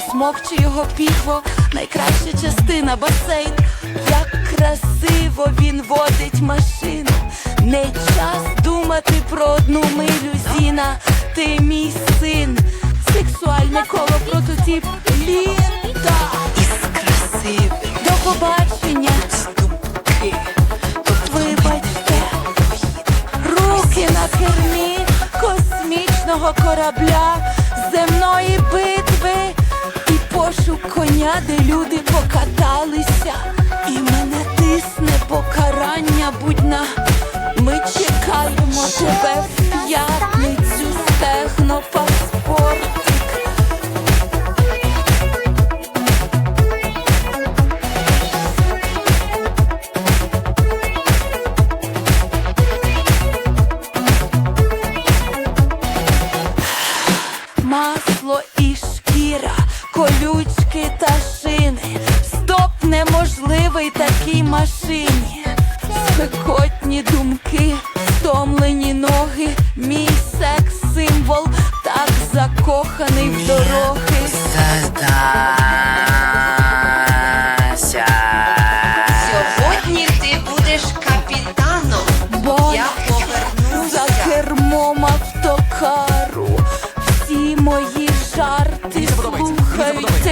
засмокче його піхво, найкраща частина басейн. Як красиво він водить машину. Не час думати про одну милю зіна. Ти мій син, сексуальне коло прототип. Літа. Із красивих До побачення, думки, вибачте, руки на кермі космічного корабля, земної битви пошук коня, де люди покаталися, і мене тисне покарання, будь на ми чекаємо тебе в п'ятницю, технопаспортик. Масло і шкіра, колючки та шини. Стоп неможливий такій машині. Спекотні думки, стомлені ноги, мій секс-символ, так закоханий в дороги. Сьогодні ти будеш капітаном. Бо Я повернуся. за кермом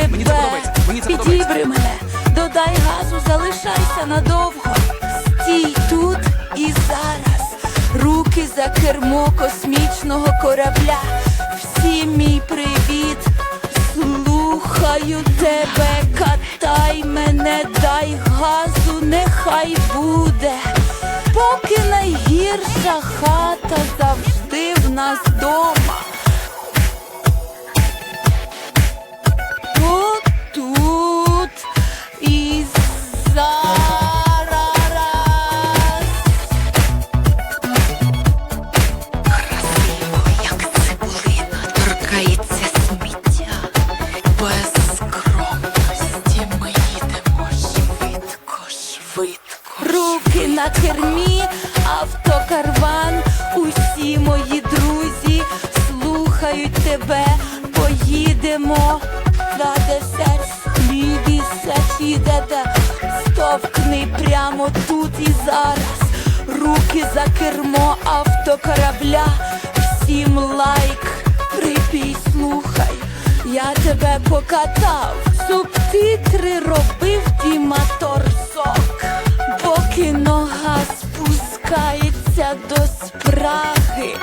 тебе. Підібри мене, додай газу, залишайся надовго. Стій тут і зараз. Руки за кермо космічного корабля. Всі мій привіт. Слухаю тебе, катай мене, дай газу, нехай буде. Поки найгірша хата завжди в нас дома. Кермі, автокарван, усі мої друзі слухають тебе, поїдемо. Радесець, хлібіся, фідеде, стовкни прямо тут і зараз. Руки за кермо автокорабля, всім лайк, припій, слухай, я тебе покатав, субтитри робив Діматор сок, торкається до спраги.